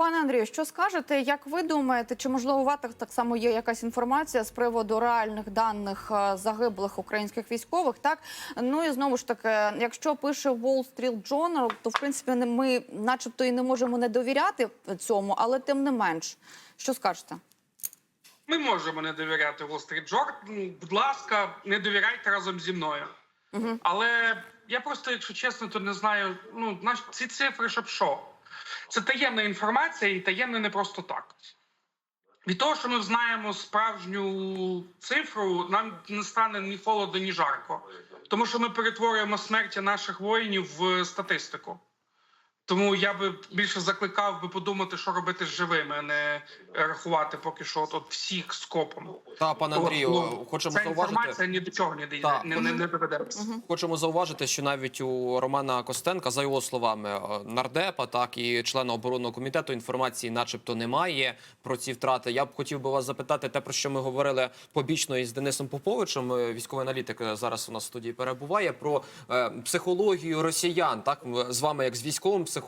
Пане Андрію, що скажете? Як ви думаєте, чи можливо у вас так, само є якась інформація з приводу реальних даних е, загиблих українських військових? Так ну і знову ж таки, якщо пише Wall Street Journal, то в принципі ми, начебто, і не можемо не довіряти цьому, але тим не менш, що скажете? Ми можемо не довіряти Wall Street Journal. Будь ласка, не довіряйте разом зі мною. Але я просто, якщо чесно, то не знаю. Ну, наш ці цифри, щоб що? Це таємна інформація, і таємна не просто так. Від того, що ми знаємо справжню цифру, нам не стане ні холодно, ні жарко. Тому що ми перетворюємо смерті наших воїнів в статистику. Тому я би більше закликав би подумати, що робити з живими, а не рахувати поки що от, от всіх скопом. Та пане Андрію, Ну, хочемо Ця зауважити. інформація ні до чого не дійде, не, не, не доведе. Хочемо зауважити, що навіть у Романа Костенка, за його словами, е, нардепа, так і члена оборонного комітету інформації, начебто, немає про ці втрати. Я б хотів би вас запитати те, про що ми говорили побічно із Денисом Поповичем, е, військовий аналітик е, зараз у нас в студії перебуває про е, психологію росіян, так з вами, як з військовим психологом,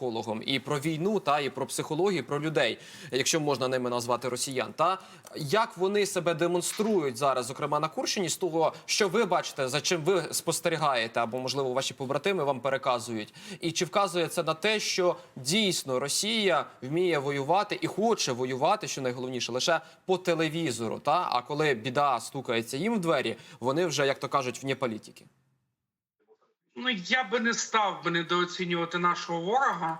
і про війну, та і про психологію, про людей, якщо можна ними назвати росіян. Та як вони себе демонструють зараз, зокрема на Курщині, з того, що ви бачите, за чим ви спостерігаєте, або можливо ваші побратими вам переказують, і чи вказує це на те, що дійсно Росія вміє воювати і хоче воювати, що найголовніше, лише по телевізору, та а коли біда стукається їм в двері, вони вже як то кажуть вне політики. Ну я би не став би недооцінювати нашого ворога.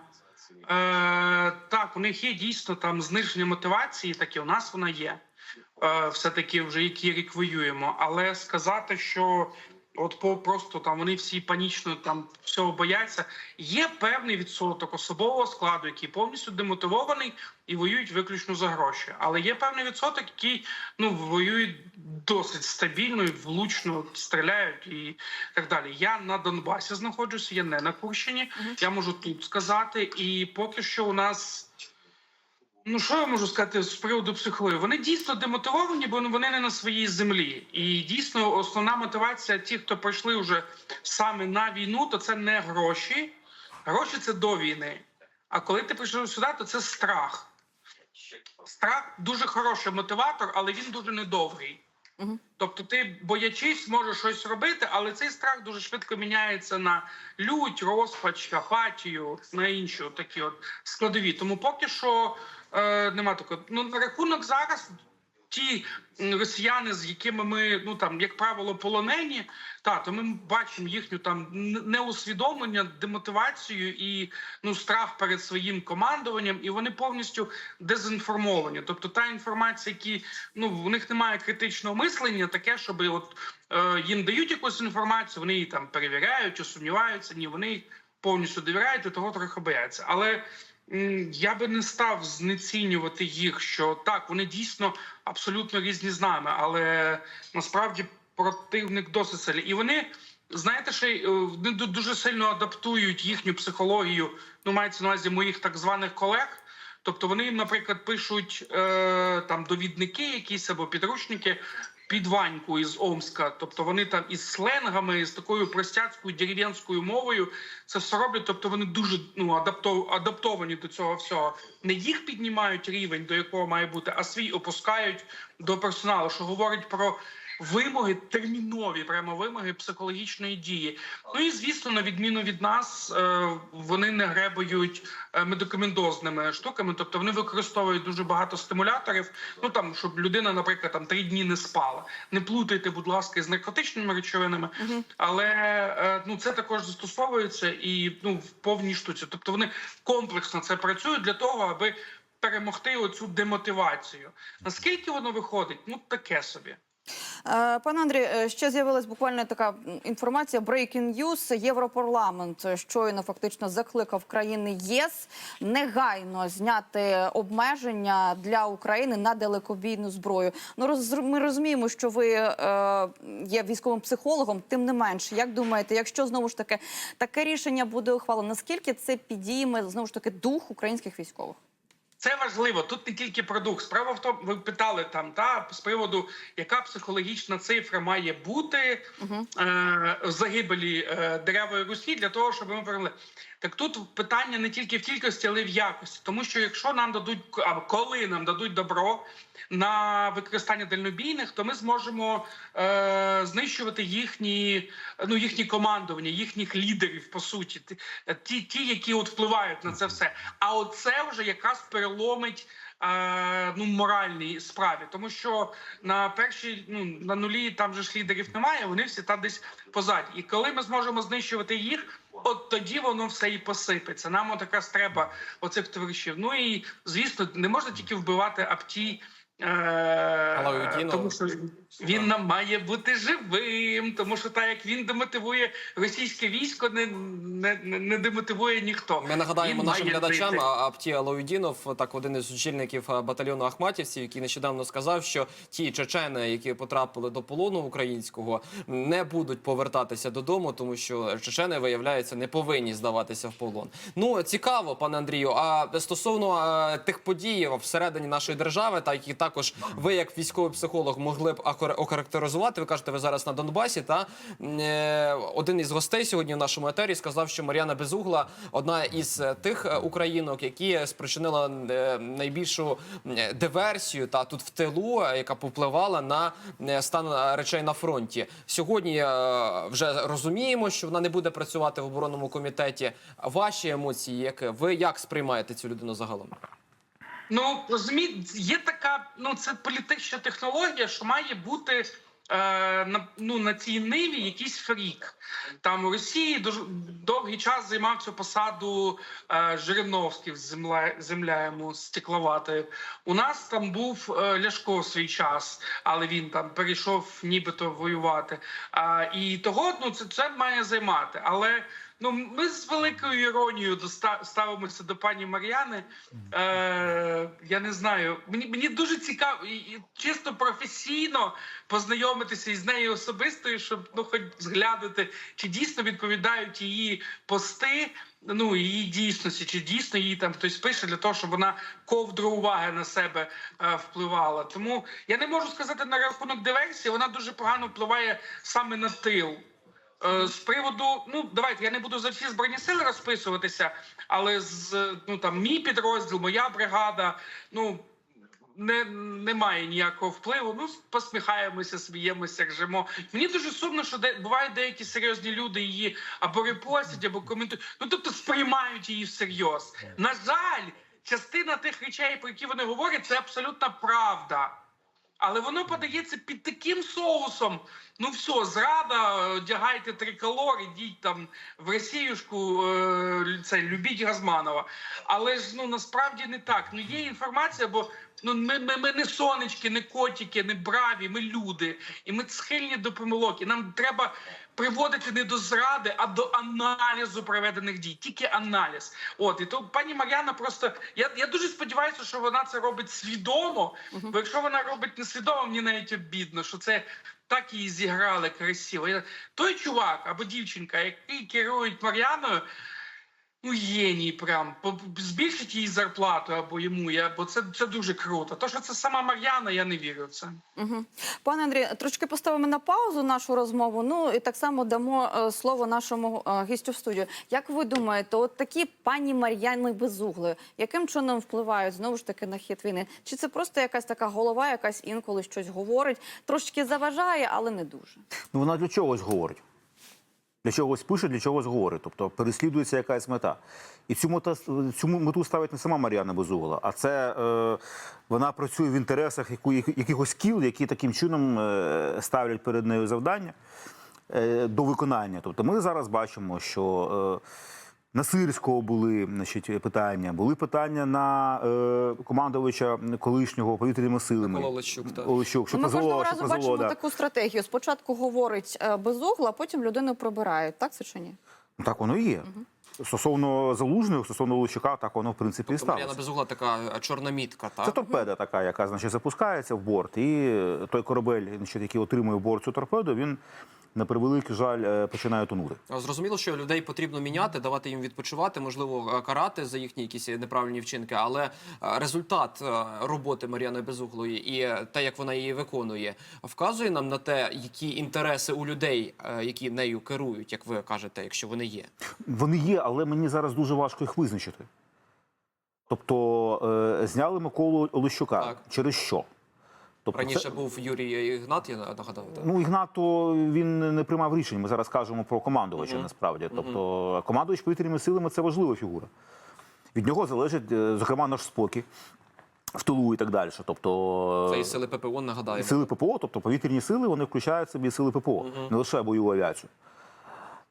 Е, так, у них є дійсно там зниження мотивації, так і у нас вона є. Е, все-таки вже який рік воюємо. Але сказати, що от по просто там вони всі панічно там всього бояться. Є певний відсоток особового складу, який повністю демотивований і воюють виключно за гроші. Але є певний відсоток, який ну воюють досить стабільно і влучно стріляють і так далі. Я на Донбасі знаходжуся, я не на Курщині. Я можу тут сказати, і поки що у нас. Ну, що я можу сказати з приводу психології? Вони дійсно демотивовані, бо вони не на своїй землі. І дійсно основна мотивація тих, хто прийшли вже саме на війну, то це не гроші. Гроші це до війни. А коли ти прийшов сюди, то це страх. Страх дуже хороший мотиватор, але він дуже недовгий. Тобто, ти боячись, можеш щось робити, але цей страх дуже швидко міняється на лють, розпач, апатію, на інші такі от складові. Тому поки що е, нема такого. Ну на рахунок зараз. Ті росіяни, з якими ми ну там, як правило, полонені, та то ми бачимо їхню там неусвідомлення, демотивацію і ну страх перед своїм командуванням, і вони повністю дезінформовані. Тобто, та інформація, які ну в них немає критичного мислення, таке, щоб от е, їм дають якусь інформацію, вони її там перевіряють, сумніваються. Ні, вони повністю довіряють, і того трохи бояться. Але я би не став знецінювати їх, що так, вони дійсно абсолютно різні з нами, але насправді противник досить сильний. І вони, знаєте, ще е, вони ду- дуже сильно адаптують їхню психологію, ну мається на увазі моїх так званих колег. Тобто вони, їм, наприклад, пишуть е, там довідники, якісь або підручники під Ваньку із Омська. Тобто вони там із сленгами, з такою простяцькою дерев'янською мовою це все роблять. Тобто вони дуже ну адаптов, адаптовані до цього всього. Не їх піднімають рівень, до якого має бути, а свій опускають до персоналу, що говорить про. Вимоги термінові, прямо вимоги психологічної дії. Ну і звісно, на відміну від нас, е, вони не гребають е, медикаментозними штуками, тобто вони використовують дуже багато стимуляторів. Ну там, щоб людина, наприклад, там три дні не спала. Не плутайте, будь ласка, з наркотичними речовинами, але е, ну це також застосовується і ну в повній штуці. Тобто вони комплексно це працюють для того, аби перемогти оцю демотивацію. Наскільки воно виходить? Ну таке собі. Е, Пане Андрій, е, ще з'явилась буквально така інформація. Breaking News. Європарламент щойно фактично закликав країни ЄС негайно зняти обмеження для України на далекобійну зброю. Ну роз, ми розуміємо, що ви е, є військовим психологом. Тим не менш, як думаєте, якщо знову ж таки таке рішення буде ухвалено, наскільки це підійме знову ж таки дух українських військових? Це важливо. Тут не тільки продукт. Справа в тому, ви питали там та з приводу, яка психологічна цифра має бути е, загибелі е, деревої Русі для того, щоб ми перемогли. Так тут питання не тільки в кількості, але й в якості. Тому що якщо нам дадуть або коли нам дадуть добро на використання дальнобійних, то ми зможемо е, знищувати їхні ну їхні командування, їхніх лідерів по суті, Ті- ті, які от впливають на це все. А оце вже якраз переломить. е, Ну, моральній справі, тому що на першій ну на нулі там же ж лідерів немає. Вони всі там десь позаді. І коли ми зможемо знищувати їх, от тоді воно все і посипеться. Нам от якраз треба оцих товаришів. Ну і звісно, не можна тільки вбивати апті. Тому що він нам має бути живим, тому що так як він демотивує російське військо, не, не, не демотивує ніхто. Ми нагадаємо Він нашим глядачам, Апті Алауїдінов, так один із очільників батальйону Ахматівців, який нещодавно сказав, що ті чечени, які потрапили до полону українського, не будуть повертатися додому, тому що чечени виявляється не повинні здаватися в полон. Ну цікаво, пане Андрію. А стосовно тих подій всередині нашої держави, та які також ви, як військовий психолог, могли б охарактеризувати. Ви кажете, ви зараз на Донбасі. Та Е, один із гостей сьогодні в нашому етері сказав, що Мар'яна Безугла одна із е, тих е, українок, які спричинила найбільшу диверсію та тут в тилу, яка попливала на стан речей на фронті. Сьогодні вже розуміємо, що вона не буде працювати в оборонному комітеті. Ваші емоції, як ви як сприймаєте цю людину загалом? Ну розумієте, є така, ну це політична технологія, що має бути. е, На ну на цій ниві якийсь фрік там у Росії дуже довгий час займав цю посаду е, Жириновський земля, земля йому стекловати. У нас там був е, Ляшко в свій час, але він там перейшов нібито воювати. А, і того ну це, це має займати. Але ну ми з великою іронією ставимося до пані Мар'яни. Е, я не знаю. Мені мені дуже цікаво і, чисто професійно познайомитися із нею особисто, щоб ну хоч зглядати, чи дійсно відповідають її пости. Ну її дійсності, чи дійсно її там хтось пише для того, щоб вона ковдру уваги на себе е, впливала. Тому я не можу сказати на рахунок диверсії. Вона дуже погано впливає саме на тил. Е, З приводу, ну давайте я не буду за всі збройні сили розписуватися, але з ну там мій підрозділ, моя бригада, ну не, немає ніякого впливу. Ну посміхаємося, сміємося, ржемо. Мені дуже сумно, що де бувають деякі серйозні люди її або репостять, або коментують. Ну тобто сприймають її всерйоз. На жаль, частина тих речей, про які вони говорять, це абсолютна правда. Але воно подається під таким соусом. Ну все, зрада, одягайте триколор, ідіть там в Росіюшку, е, це любіть Газманова. Але ж ну насправді не так. Ну є інформація, бо ну ми, ми, ми не сонечки, не котики, не браві, ми люди, і ми схильні до помилок. І нам треба приводити не до зради, а до аналізу проведених дій. Тільки аналіз. От і то пані Мар'яна просто я, я дуже сподіваюся, що вона це робить свідомо. Бо якщо вона робить несвідомо, мені навіть обідно, що це. Так її зіграли красиво. Той чувак або дівчинка, який керують Мар'яною, ну геній прям. По- Збільшить їй зарплату або йому, я, бо це, це дуже круто. То, що це сама Мар'яна, я не вірю в це. Угу. Пане Андрій, трошки поставимо на паузу нашу розмову. Ну і так само дамо е, слово нашому е, гістю в студію. Як ви думаєте, от такі пані Мар'яни Безугли, яким чином впливають знову ж таки на хід війни? Чи це просто якась така голова, якась інколи щось говорить, трошки заважає, але не дуже? Ну вона для чогось говорить. Для чогось пише, для чогось говорить. Тобто переслідується якась мета. І цю мету, цю мету ставить не сама Мар'яна Безугла, а це е, вона працює в інтересах яку, якихось кіл, які таким чином е, ставлять перед нею завдання е, до виконання. Тобто ми зараз бачимо, що е, на Сирського були значить, питання, були питання на е, командувача колишнього повітряними силами. Микола Олещук, так. Олещук, що Ну, ми призвело, кожного що разу призвело, бачимо да. таку стратегію. Спочатку говорить е, Безугла, а потім людину прибирають. Так це чи ні? Ну, Так воно і є. Стосовно залужного, стосовно Лучака, так воно в принципі і Тобто Мар'яна сталося. Безугла така е, чорна мітка, так? Це торпеда така, яка значить, запускається в борт, і той корабель, значить, який отримує борт цю торпеду, він на превеликий жаль, е, починає тонути. Зрозуміло, що людей потрібно міняти, давати їм відпочивати, можливо, е, карати за їхні якісь неправильні вчинки. Але е, результат роботи Мар'яни Безуглої і те, як вона її виконує, вказує нам на те, які інтереси у людей, які нею керують, як ви кажете, якщо вони є. Вони є, але мені зараз дуже важко їх визначити. Тобто зняли Миколу Олещука. Так. Через що? Тобто Раніше це- був Юрій Ігнат, я нагадав. так? Ну, Ігнато він не приймав рішень. Ми зараз кажемо про командувача насправді. Тобто, командувач повітряними силами це важлива фігура. Від нього залежить, е, зокрема, наш спокій в тилу і так далі. Тобто, Це і сили ППО нагадаємо. сили ППО, тобто повітряні сили, вони включають в собі сили ППО, не лише бойову авіацію.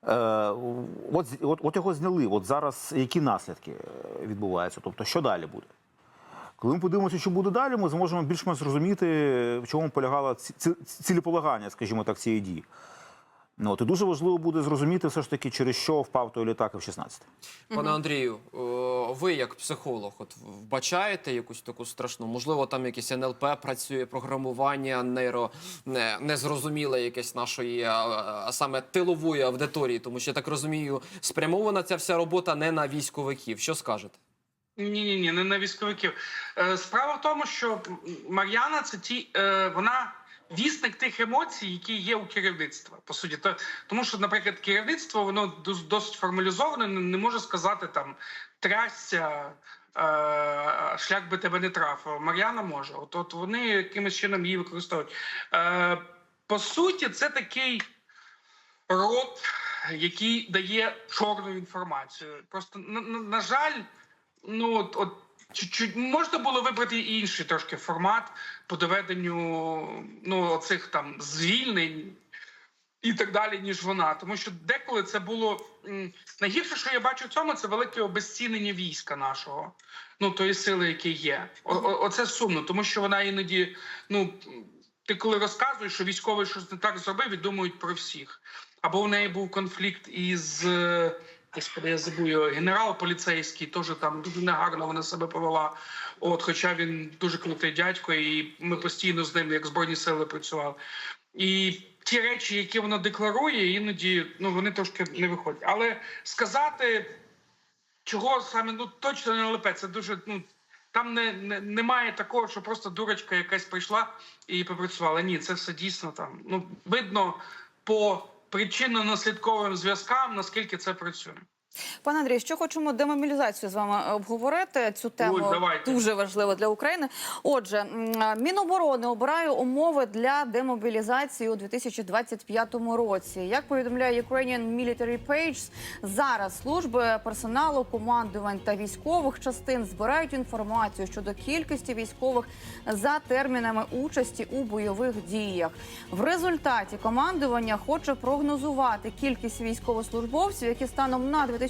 Е, от, от, от його зняли. От зараз які наслідки е, відбуваються? Тобто, що далі буде? Коли ми подивимося, що буде далі, ми зможемо більш-менш зрозуміти, в чому ці- цілеполагання, скажімо так, цієї дії. Ну, от, і дуже важливо буде зрозуміти все ж таки, через що впав той літак F-16. Пане Андрію, ви як психолог, от вбачаєте якусь таку страшну? Можливо, там якесь НЛП працює, програмування, нейро не, незрозуміле якесь нашої, а, а саме тилової аудиторії, тому що я так розумію, спрямована ця вся робота не на військовиків. Що скажете? Ні, ні, ні, не на військовиків. Е, Справа в тому, що Мар'яна це ті, е, вона вісник тих емоцій, які є у керівництва. По суті, тому що, наприклад, керівництво воно досить формалізоване, не може сказати там трясся. е, Шлях би тебе не трафив. Мар'яна може. От, от вони якимось чином її використовують. По суті, це такий рот, який дає чорну інформацію. Просто на, на, на жаль, ну от, от чуть-чуть можна було вибрати інший трошки формат по доведенню ну цих там звільнень. І так далі, ніж вона, тому що деколи це було найгірше, що я бачу в цьому, це велике обезцінення війська нашого, ну тої сили, які є. О, оце сумно, тому що вона іноді, ну ти коли розказуєш, що військовий щось не так зробив, і думають про всіх. Або у неї був конфлікт із е, господи, я забую, генерал поліцейський, теж там дуже негарно вона себе повела. От, хоча він дуже крутий дядько, і ми постійно з ним, як збройні сили, працювали. І ті речі, які вона декларує, іноді ну вони трошки не виходять. Але сказати, чого саме ну точно не ЛП, це дуже ну. Там не, не немає такого, що просто дурочка якась прийшла і попрацювала. Ні, це все дійсно там. Ну видно по причинно-наслідковим зв'язкам, наскільки це працює. Пане Андрій, що хочемо демобілізацію з вами обговорити. Цю тему Ой, дуже важлива для України. Отже, Міноборони обирає умови для демобілізації у 2025 році. Як повідомляє Ukrainian Military Page, зараз служби персоналу, командувань та військових частин збирають інформацію щодо кількості військових за термінами участі у бойових діях. В результаті командування хоче прогнозувати кількість військовослужбовців, які станом на 2025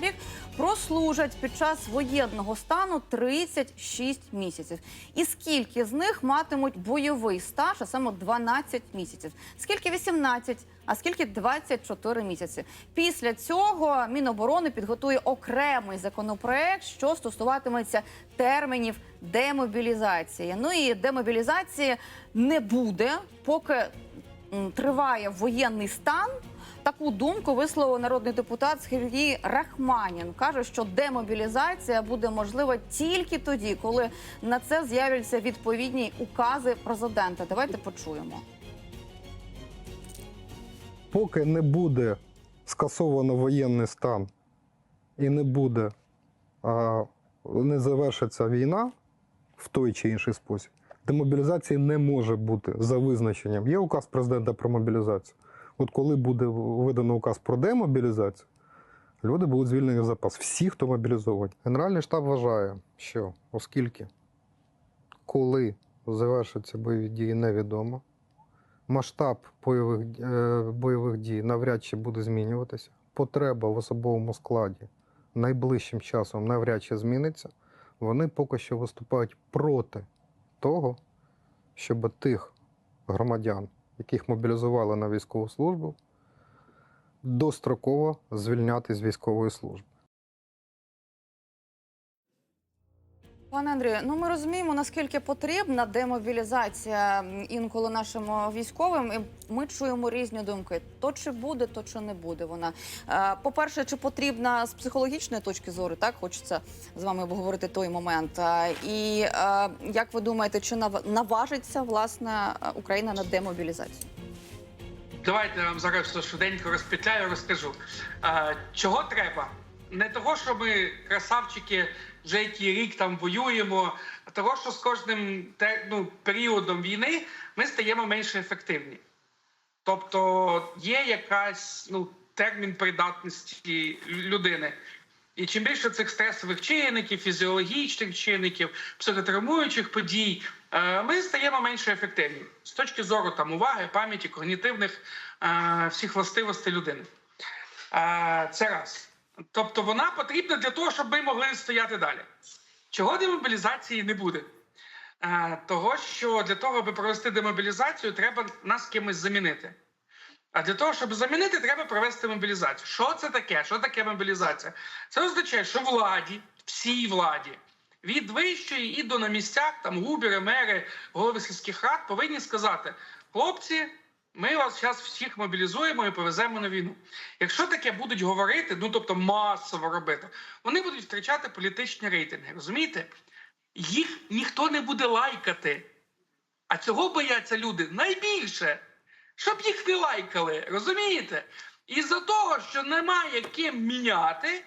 рік прослужать під час воєнного стану 36 місяців. І скільки з них матимуть бойовий стаж, а саме 12 місяців? Скільки 18, а скільки 24 місяці? Після цього Міноборони підготує окремий законопроект, що стосуватиметься термінів демобілізації. Ну і демобілізації не буде, поки триває воєнний стан. Таку думку висловив народний депутат Сергій Рахманін. каже, що демобілізація буде можлива тільки тоді, коли на це з'являться відповідні укази президента. Давайте почуємо. поки не буде скасовано воєнний стан і не буде, а, не завершиться війна в той чи інший спосіб, демобілізації не може бути за визначенням. Є указ президента про мобілізацію. От коли буде видано указ про демобілізацію, люди будуть звільнені в запас. Всі, хто мобілізовані. Генеральний штаб вважає, що оскільки коли завершаться бойові дії, невідомо масштаб бойових, е, бойових дій навряд чи буде змінюватися. Потреба в особовому складі найближчим часом навряд чи зміниться. Вони поки що виступають проти того, щоб тих громадян, яких мобілізували на військову службу, достроково звільняти з військової служби. Пане Андрію, ну ми розуміємо, наскільки потрібна демобілізація інколи нашим е, військовим. І ми чуємо різні думки: то чи буде, то чи не буде вона. Е, По-перше, чи потрібна з психологічної точки зору, так хочеться з вами обговорити той момент. Е, І як ви думаєте, чи нав- наважиться власне е, Україна на демобілізацію? Давайте я вам зараз швиденько розпетляю, розкажу. Чого треба? Не того, що ми красавчики вже який рік там воюємо, того, що з кожним ну, періодом війни ми стаємо менш ефективні. Тобто є якась ну, термін придатності людини. І чим більше цих стресових чинників, фізіологічних чинників, психотравмуючих подій, е, ми стаємо менш ефективні з точки зору там уваги, пам'яті, когнітивних е, всіх властивостей людини. Е, Це раз. Тобто вона потрібна для того, щоб ми могли стояти далі. Чого демобілізації не буде? Е, Того, що для того, аби провести демобілізацію, треба нас кимось замінити. А для того, щоб замінити, треба провести мобілізацію. Що це таке? Що таке мобілізація? Це означає, що владі, всій владі, від вищої і до на місцях, там губери, мери, голови сільських рад повинні сказати: хлопці, ми вас зараз всіх мобілізуємо і повеземо на війну. Якщо таке будуть говорити, ну тобто масово робити, вони будуть втрачати політичні рейтинги. Розумієте? Їх ніхто не буде лайкати. А цього бояться люди найбільше, щоб їх не лайкали. Розумієте? Із-за того, що немає ким міняти,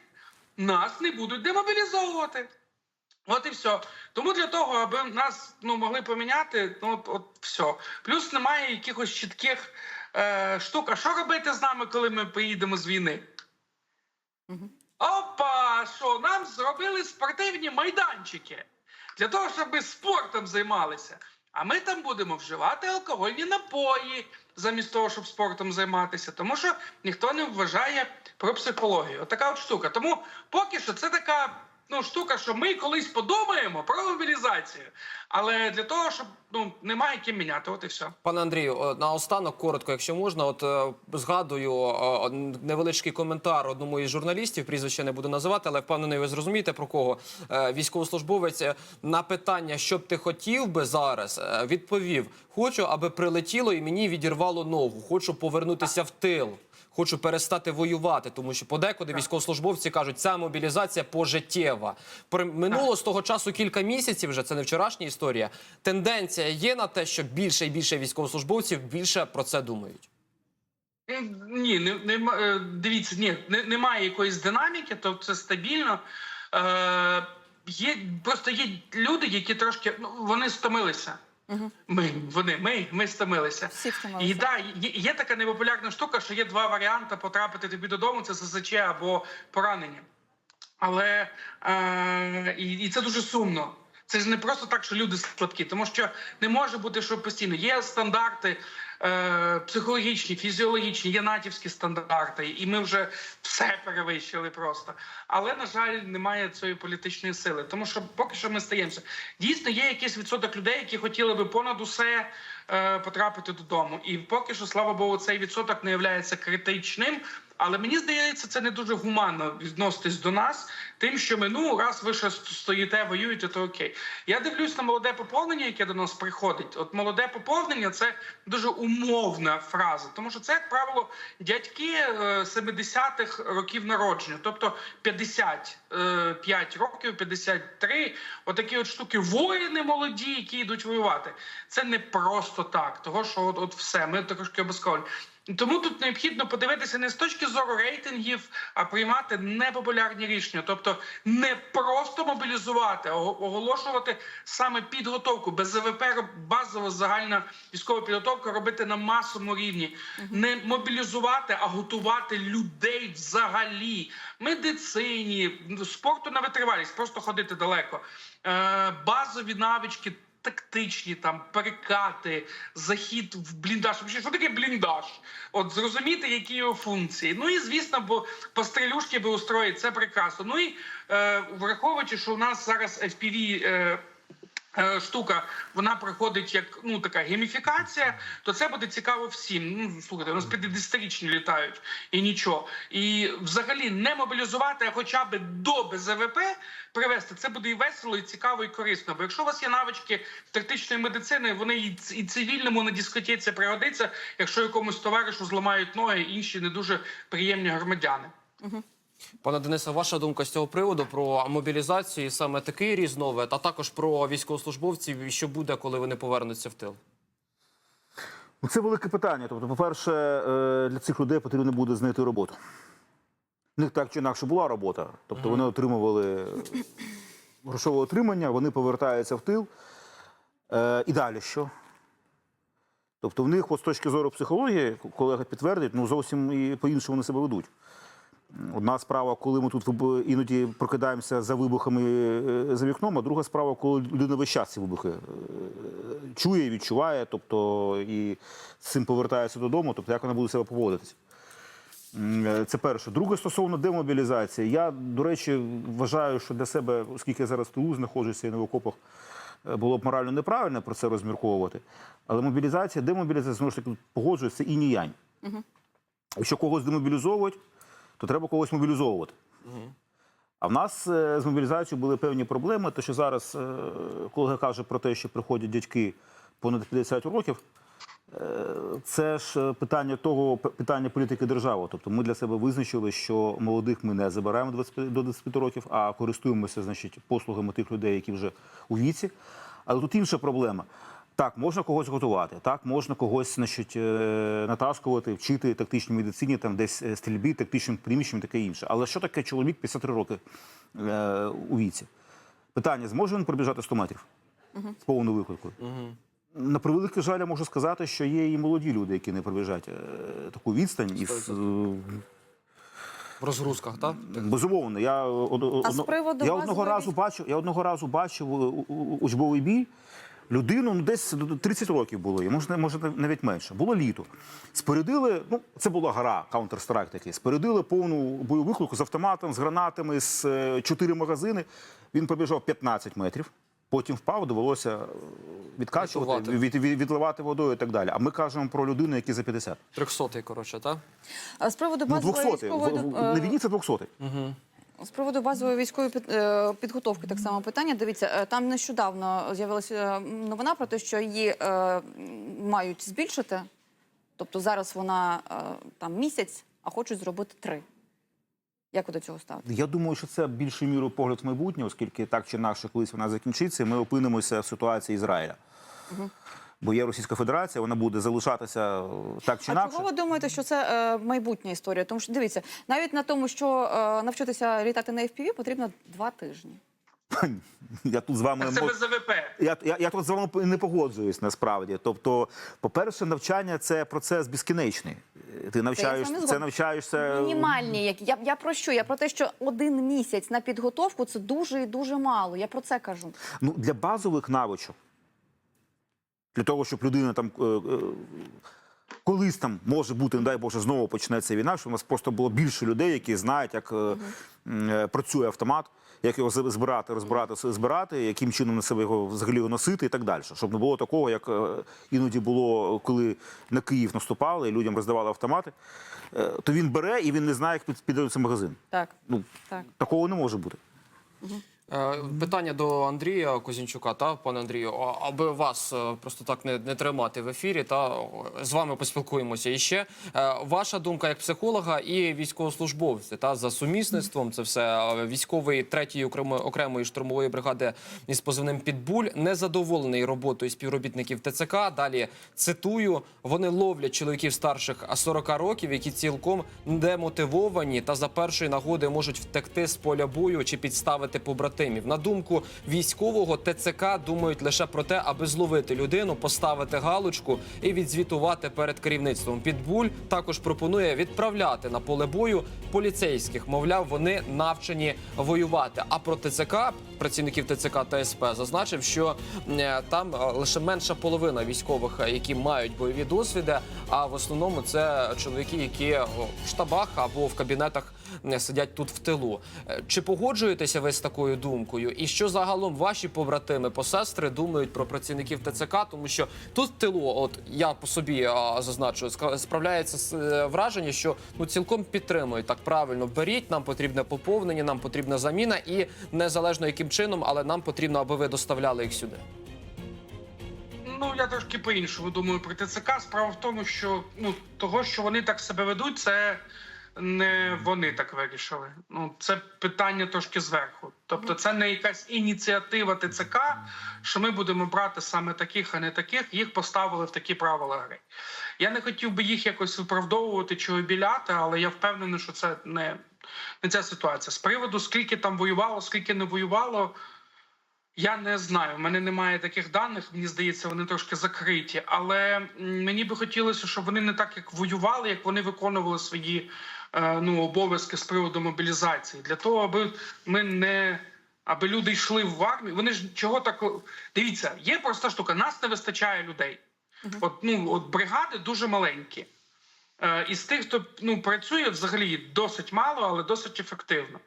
нас не будуть демобілізовувати. От і все. Тому для того, аби нас ну, могли поміняти, ну от, от все. Плюс немає якихось чітких е, штук. А що робити з нами, коли ми поїдемо з війни? Опа! Що нам зробили спортивні майданчики для того, щоб ми спортом займалися. А ми там будемо вживати алкогольні напої замість того, щоб спортом займатися, тому що ніхто не вважає про психологію. Отака от штука. Тому поки що це така ну, штука, що ми колись подумаємо про мобілізацію, але для того, щоб ну немає ким міняти, от і все. Пане Андрію, е, наостанок коротко, якщо можна, от е, згадую е, невеличкий коментар одному із журналістів. Прізвище не буду називати, але впевнений, ви зрозумієте про кого військовослужбовець на питання, що б ти хотів би зараз, відповів: хочу, аби прилетіло і мені відірвало ногу. Хочу повернутися в тил. Хочу перестати воювати, тому що подекуди військовослужбовці кажуть, ця мобілізація пожиттєва. Минуло з того часу кілька місяців. Вже це не вчорашня історія. Тенденція є на те, що більше і більше військовослужбовців більше про це думають. Ні, не, не е, дивіться, ні, не, немає якоїсь динаміки, тобто це стабільно. Е, є, просто є люди, які трошки ну, вони стомилися. Ми, вони, ми, ми стомилися. Всі втомилися. І да, є, є така непопулярна штука, що є два варіанти потрапити тобі додому: це ССЧ або поранення. Але е, і, і це дуже сумно. Це ж не просто так, що люди складкі, тому що не може бути, що постійно є стандарти психологічні, фізіологічні, є натівські стандарти, і ми вже все перевищили просто. Але на жаль, немає цієї політичної сили, тому що поки що ми стаємося. Дійсно, є якийсь відсоток людей, які хотіли би понад усе е, потрапити додому. І поки що, слава Богу, цей відсоток не є критичним. Але мені здається, це не дуже гуманно відноситись до нас, тим, що ми ну раз ви ще стоїте, воюєте, то окей. Я дивлюсь на молоде поповнення, яке до нас приходить. От молоде поповнення це дуже умовна фраза, тому що це, як правило, дядьки е, 70-х років народження, тобто 55 років, 53, отакі от штуки. Воїни молоді, які йдуть воювати. Це не просто так, того що от, от все, ми трошки обов'язково. Тому тут необхідно подивитися не з точки зору рейтингів, а приймати непопулярні рішення, тобто не просто мобілізувати, а оголошувати саме підготовку. Без ЗВП роб- базова загальна військова підготовка робити на масовому рівні, не мобілізувати, а готувати людей взагалі, медицині, спорту на витривалість, просто ходити далеко. Е, базові навички тактичні там перекати, захід в бліндаж. Що таке бліндаж? От зрозуміти, які його функції. Ну і звісно, бо пострілюшки би устроїть, це прекрасно. Ну і е, враховуючи, що у нас зараз FPV е, штука, вона проходить як ну така гейміфікація, то це буде цікаво всім. Ну слухайте, у нас 50-річні літають і нічого. І взагалі не мобілізувати, а хоча б до БЗВП привести, це буде і весело, і цікаво, і корисно. Бо якщо у вас є навички тактичної медицини, вони і, цивільному на дискотеці пригодиться, якщо якомусь товаришу зламають ноги, інші не дуже приємні громадяни. Пане Денисе, ваша думка з цього приводу про мобілізацію і саме такий різновид, а також про військовослужбовців, і що буде, коли вони повернуться в тил? Ну, це велике питання. Тобто, по-перше, е, для цих людей потрібно буде знайти роботу. У них так чи інакше була робота. Тобто вони отримували грошове отримання, вони повертаються в тил. Е, І далі що? Тобто в них, от з точки зору психології, колега підтвердить, ну зовсім і по-іншому вони себе ведуть. Одна справа, коли ми тут іноді прокидаємося за вибухами е, за вікном, а друга справа, коли людина весь час ці вибухи е, чує, відчуває, тобто і з цим повертається додому, тобто як вона буде себе поводитися. Е, Це перше. Друге, стосовно демобілізації. Я, до речі, вважаю, що для себе, оскільки я зараз в тилу знаходжуся і в окопах, е, було б морально неправильно про це розмірковувати. Але мобілізація, демобілізація, знову ж таки, погоджується, і ні янь. Якщо когось демобілізовують, то треба когось мобілізовувати. А в нас е, з мобілізацією були певні проблеми, то що зараз е, колега каже про те, що приходять дядьки понад 50 років. Е, Це ж питання того, питання політики держави. Тобто ми для себе визначили, що молодих ми не забираємо 25 до 25 років, а користуємося значить, послугами тих людей, які вже у віці. Але тут інша проблема. Так, можна когось готувати, так, можна когось значить, е, натаскувати, вчити тактичній медицині, там десь е, стрільбі, тактичним приміщенням, таке інше. Але що таке чоловік 53 роки е, у віці? Питання: зможе він пробіжати 100 метрів з повною викликою? На превеликий жаль, я можу сказати, що є і молоді люди, які не пробіжать е, таку відстань. І, е, В розгрузках, так? безумовно, я, од- од- А з приводу я одного разу бачив, я одного разу бачив у- учбовий бій. Людину ну, десь до- до 30 років було, і може, може навіть менше. Було літо. Спорядили, ну це була гра, Counter-Strike такий. Спорядили повну бойову виклику з автоматом, з гранатами, з е, чотири магазини. Він пробіжав 15 метрів. Потім впав, довелося е, відкачувати, від, від, відливати водою і так далі. А ми кажемо про людину, який за 50. Трьохсотий, коротше, так? А З приводу Ну, базової 200. військової В- в- На війні це 200. З приводу базової військової е, підготовки так само питання. Дивіться, е, там нещодавно з'явилася е, новина про те, що її мають збільшити. Тобто зараз вона там місяць, а хочуть зробити три. Як ви до цього ставите? Я думаю, що це більшою мірою погляд в майбутнє, оскільки так чи інакше колись вона закінчиться, і ми опинимося в ситуації Ізраїля. Бо є Російська Федерація, вона буде залишатися е, так чи А чого ви думаєте, що це е, майбутня історія? Тому що дивіться, навіть на тому, що е, навчитися літати на FPV, потрібно два тижні. Я тут з вами Це мо- БЗВП. я, я, я тут з вами не погоджуюсь насправді. Тобто, по-перше, навчання це процес безкінечний. Ти навчаєш, вами це навчаєшся. Мінімальні, які я, я про що? Я про те, що один місяць на підготовку це дуже і дуже мало. Я про це кажу. Ну, для базових навичок, для того, щоб людина там. е, е, Колись там може бути, не дай Боже, знову почнеться війна, що у нас просто було більше людей, які знають, як е, працює автомат, як його збирати, розбирати, збирати, яким чином на себе його взагалі носити і так далі. Щоб не було такого, як іноді було, коли на Київ наступали і людям роздавали автомати, то він бере і він не знає, як під- піддається магазин. Так, Ну, так. такого не може бути. Е, Питання до Андрія Козінчука, та пане Андрію, аби вас е, просто так не, не тримати в ефірі, та з вами поспілкуємося. І ще е, ваша думка як психолога і військовослужбовця, та за сумісництвом це все Е, військовий третьої окремої окремої штурмової бригади із позивним Підбуль незадоволений роботою співробітників ТЦК. Далі цитую: вони ловлять чоловіків старших 40 років, які цілком демотивовані та за першої нагоди можуть втекти з поля бою чи підставити побратимів. На думку військового, ТЦК думають лише про те, аби зловити людину, поставити галочку і відзвітувати перед керівництвом. Підбуль також пропонує відправляти на поле бою поліцейських. Мовляв, вони навчені воювати. А про ТЦК працівників ТЦК та СП зазначив, що е, там е, лише менша половина військових, е, які мають бойові досвіди. А в основному це чоловіки, які в штабах або в кабінетах сидять тут в тилу. Чи погоджуєтеся ви з такою? І що загалом ваші побратими, посестри думають про працівників ТЦК? Тому що тут в тилу, от я по собі а, зазначу, справляється з, е, враження, що ну цілком підтримують так правильно. Беріть, нам потрібне поповнення, нам потрібна заміна, і незалежно яким чином, але нам потрібно, аби ви доставляли їх сюди. Ну я трошки по-іншому думаю про ТЦК. Справа в тому, що ну того, що вони так себе ведуть, це не вони так вирішили. Ну це питання трошки зверху. Тобто, це не якась ініціатива ТЦК, що ми будемо брати саме таких, а не таких. Їх поставили в такі правила гри. Я не хотів би їх якось виправдовувати чи обіляти, але я впевнений, що це не, не ця ситуація. З приводу скільки там воювало, скільки не воювало. Я не знаю. У мене немає таких даних. Мені здається, вони трошки закриті. Але мені би хотілося, щоб вони не так як воювали, як вони виконували свої ну обов'язки з приводу мобілізації. Для того, аби ми не аби люди йшли в армію. Вони ж чого так дивіться, є проста штука. Нас не вистачає людей. От ну от бригади дуже маленькі. Е, Із тих, хто ну працює взагалі досить мало, але досить ефективно.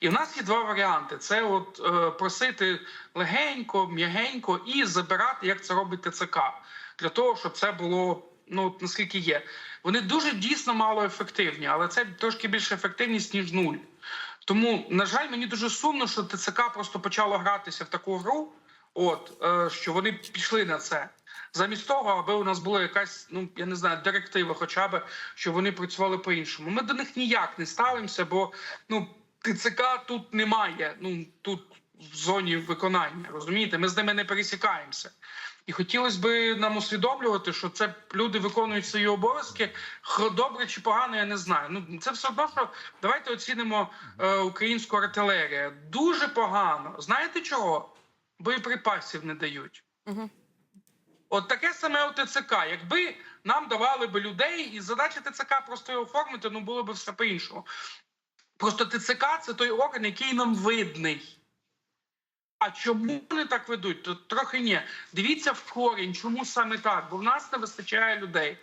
І в нас є два варіанти: це от е, просити легенько, м'ягенько і забирати, як це робить ТЦК, для того, щоб це було ну от наскільки є. Вони дуже дійсно мало ефективні, але це трошки більше ефективність ніж нуль. Тому, на жаль, мені дуже сумно, що ТЦК просто почало гратися в таку гру. От е, що вони пішли на це. Замість того, аби у нас була якась, ну я не знаю, директива, хоча б щоб вони працювали по-іншому. Ми до них ніяк не ставимося, бо ну ТЦК тут немає. Ну тут в зоні виконання. Розумієте, ми з ними не пересікаємося. І хотілося б нам усвідомлювати, що це люди виконують свої обов'язки. Добре чи погано, я не знаю. Ну це все одно, що давайте оцінимо е, українську артилерію. Дуже погано. Знаєте чого? Боєприпасів не дають. Мгм. От таке саме ТЦК. Якби нам давали би людей, і задача ТЦК просто його оформити, ну було б все по-іншому. Просто ТЦК це той орган, який нам видний. А чому вони так ведуть? То трохи ні. Дивіться в корінь, чому саме так? Бо в нас не вистачає людей.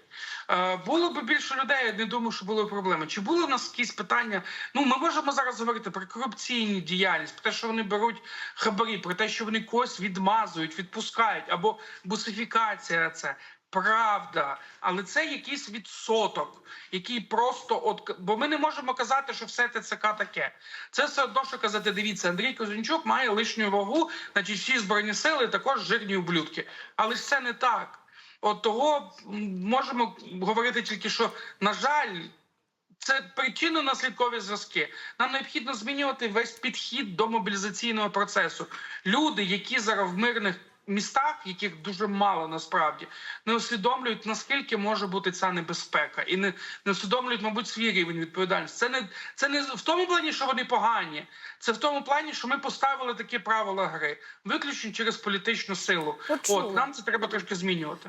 Е, було б більше людей, я не думаю, що були проблеми. Чи були в нас якісь питання? Ну, ми можемо зараз говорити про корупційні діяльність, про те, що вони беруть хабарі, про те, що вони когось відмазують, відпускають, або бусифікація це. Правда, але це якийсь відсоток, який просто от бо ми не можемо казати, що все ТЦК таке. Це все одно, що казати. Дивіться, Андрій Козунчук має лишню вагу, значить всі збройні сили також жирні ублюдки. Але ж це не так. От того можемо говорити тільки, що на жаль. Це причинно-наслідкові зв'язки. Нам необхідно змінювати весь підхід до мобілізаційного процесу. Люди, які зараз в мирних містах, яких дуже мало насправді, не усвідомлюють наскільки може бути ця небезпека, і не, не усвідомлюють, мабуть, свій рівень відповідальності. Це не це не в тому плані, що вони погані. Це в тому плані, що ми поставили такі правила гри, виключно через політичну силу. Почули. От нам це треба трошки змінювати.